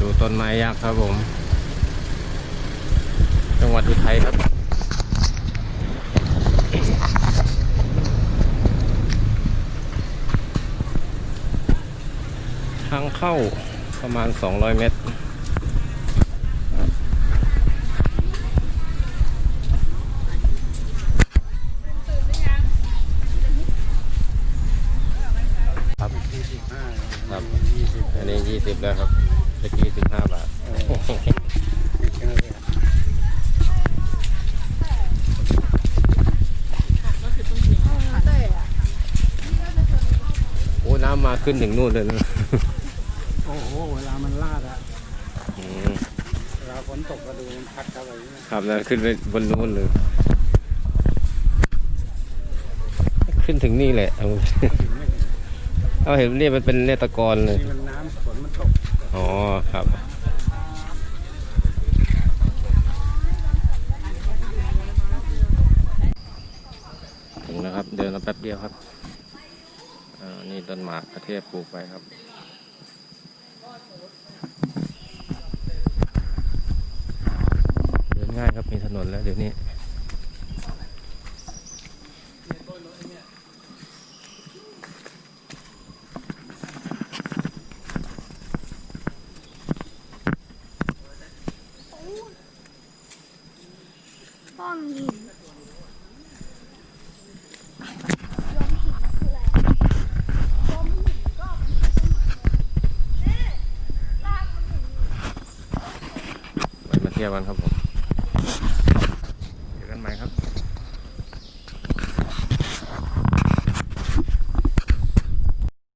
ดูต้นไม้ยักษ์ครับผม จังหวัดอุทัยครับ ทางเข้าประมาณ 200 เมตรครับยี่สิบห้าครับยี่สิบอันนี้ 20 แล้วครับ ตะกี้15บาท โอ้น้ำมาขึ้นถึงนู่นเลยนะโอ้โห เวลามันลาดอะอืมเวลาฝนตกก็ดูมันพัดเข้าไปเนี่ยครับแล้วขึ้นไปบนนู้นเลย ขึ้นถึงนี่แหละเอาถึงไม่ถึงเอาเห็นนี่มันเป็นเนตรกรเลย นี่มันน้ำฝนมันตก อ๋อครับถึงแล้วครับ เดินมาแป๊บเดียวครับนี่ต้นหมากประเทศปลูกไปครับเดินง่ายครับมีถนนแล้วเดี๋ยวนี้ ก้อนหินยมหินคืออะไรยมหินก็มันคือต้นไม้เนี่ยรากมั นถึงไปมาเที่ยวกันครับผม